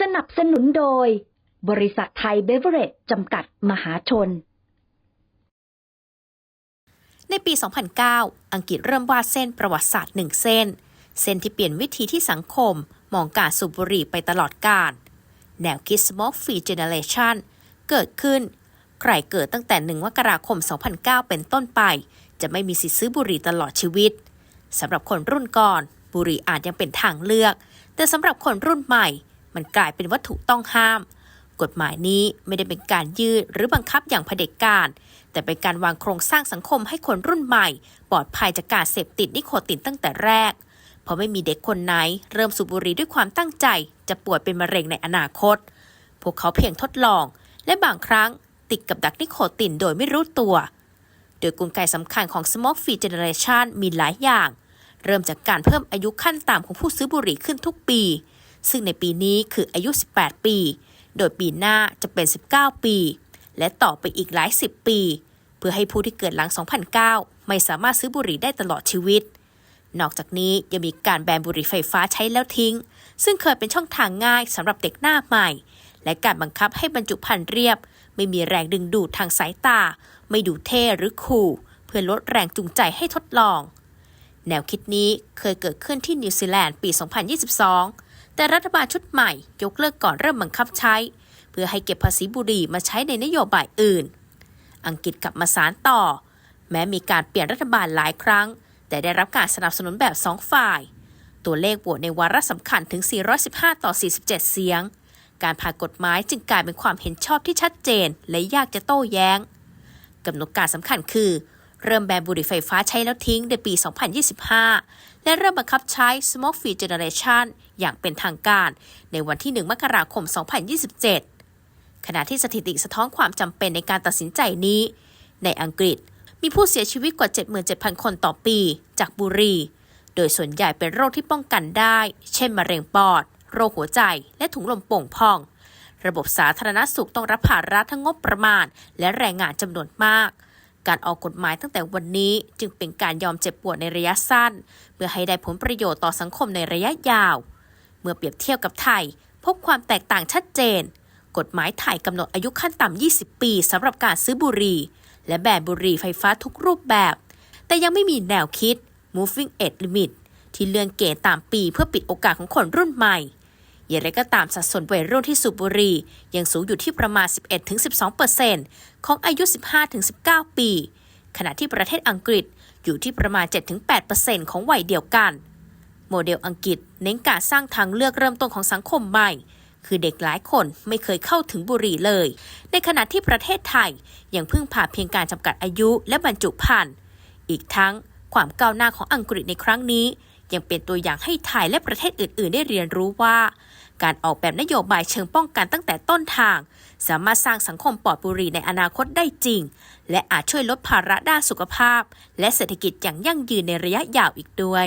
สนับสนุนโดย บริษัทไทยเบเวอเรจจำกัดมหาชน ในปี 2009 อังกฤษเริ่มวาดเส้นประวัติศาสตร์หนึ่งเส้น เส้นที่เปลี่ยนวิธีที่สังคม มองการสูบบุหรี่ไปตลอดกาลแนวคิด Smoke Free Generation เกิดขึ้น ใครเกิดตั้งแต่ 1 มกราคม 2009 เป็นต้นไป จะไม่มีสิทธิ์ซื้อบุหรี่ตลอดชีวิตสำหรับคนรุ่นก่อน บุหรี่อาจยังเป็นทางเลือก แต่สำหรับคนรุ่นใหม่ มันกลายเป็นวัตถุต้องห้าม กฎหมายนี้ไม่ได้เป็นการยืดหรือบังคับอย่างเผด็จการ แต่เป็นการวางโครงสร้างสังคมให้คนรุ่นใหม่ ปลอดภัยจากการเสพติดนิโคตินตั้งแต่แรก เพราะไม่มีเด็กคนไหน เริ่มสูบบุหรี่ด้วยความตั้งใจ จะป่วยเป็นมะเร็งในอนาคต พวกเขาเพียงทดลอง และบางครั้งติดกับดักนิโคตินโดยไม่รู้ตัวโดยกลไกสำคัญของ Smoke Free Generation มีหลายอย่าง เริ่มจากการเพิ่มอายุขั้นต่ำของผู้ซื้อบุหรี่ขึ้นทุกปี ซึ่งในปีนี้คืออายุ 18 ปี โดยปีหน้าจะเป็น 19 ปี และต่อไปอีกหลายสิบปี เพื่อให้ผู้ที่เกิดหลัง 2009 ไม่สามารถซื้อบุหรี่ได้ตลอดชีวิต นอกจากนี้ยังมีการแบนบุหรี่ไฟฟ้าใช้แล้วทิ้ง ซึ่งเคยเป็นช่องทางง่ายสำหรับเด็กหน้าใหม่ และการบังคับให้บรรจุภัณฑ์เรียบ ไม่มีแรงดึงดูดทางสายตา ไม่ดูเท่หรือคูลเพื่อลดแรงจูงใจให้ทดลองแนวคิดนี้เคยเกิดขึ้นที่นิวซีแลนด์ปี 2022 แต่รัฐบาลชุดใหม่ยกเลิกก่อนเริ่มบังคับใช้ เพื่อให้เก็บภาษีบุหรี่มาใช้ในนโยบายอื่น อังกฤษกลับมาสารต่อ แม้มีการเปลี่ยนรัฐบาลหลายครั้ง แต่ได้รับการสนับสนุนแบบสองฝ่าย ตัวเลขโหวตในวาระสำคัญถึง 415 ต่อ 47 เสียง การผ่านกฎหมายจึงกลายเป็นความเห็นชอบที่ชัดเจน และยากจะโต้แย้งกำหนดการสำคัญคือ เริ่มแบนบุหรี่ไฟฟ้าใช้แล้วทิ้งในปี 2025 และเริ่มบังคับใช้ Smoke Free Generation อย่างเป็นทางการ ในวันที่ 1 มกราคม 2027 ขณะที่สถิติสะท้อนความจำเป็นในการตัดสินใจนี้ ในอังกฤษมีผู้เสียชีวิตกว่า 77,000 คนต่อปี จากบุหรี่ โดยส่วนใหญ่เป็นโรคที่ป้องกันได้ เช่นมะเร็งปอด โรคหัวใจ และถุงลมโป่งพอง ระบบสาธารณสุขต้องรับภาระทั้งงบประมาณ และแรงงานจำนวนมาก การออกกฎหมายตั้งแต่วันนี้จึงเป็นการยอมเจ็บปวดในระยะสั้น เพื่อให้ได้ผลประโยชน์ต่อสังคมในระยะยาว เมื่อเปรียบเทียบกับไทย พบความแตกต่างชัดเจน กฎหมายไทยกำหนดอายุขั้นต่ำ 20 ปีสำหรับการซื้อบุหรี่ และแบนบุหรี่ไฟฟ้าทุกรูปแบบ แต่ยังไม่มีแนวคิด moving age limit ที่เลื่อนเกณฑ์ตามปีเพื่อปิดโอกาสของคนรุ่นใหม่ อย่างไรก็ตามสัดส่วนวัยรุ่นที่สูบบุหรี่ยังสูงอยู่ที่ประมาณ 11-12%ของอายุ 15-19 ปี ขณะที่ประเทศอังกฤษอยู่ที่ประมาณ 7-8%ของวัยเดียวกัน โมเดลอังกฤษเน้นการสร้างทางเลือกเริ่มต้นของสังคมใหม่ คือเด็กหลายคนไม่เคยเข้าถึงบุหรี่เลย ในขณะที่ประเทศไทยยังพึ่งพาเพียงการจำกัดอายุและบรรจุภัณฑ์อีกทั้งความก้าวหน้าของอังกฤษในครั้งนี้ ยังเป็นตัวอย่างให้ไทยและประเทศอื่น ๆ ได้เรียนรู้ว่า การออกแบบนโยบายเชิงป้องกันตั้งแต่ต้นทาง สามารถสร้างสังคมปลอดบุหรี่ในอนาคตได้จริง และอาจช่วยลดภาระด้านสุขภาพ และเศรษฐกิจอย่างยั่งยืนในระยะยาวอีกด้วย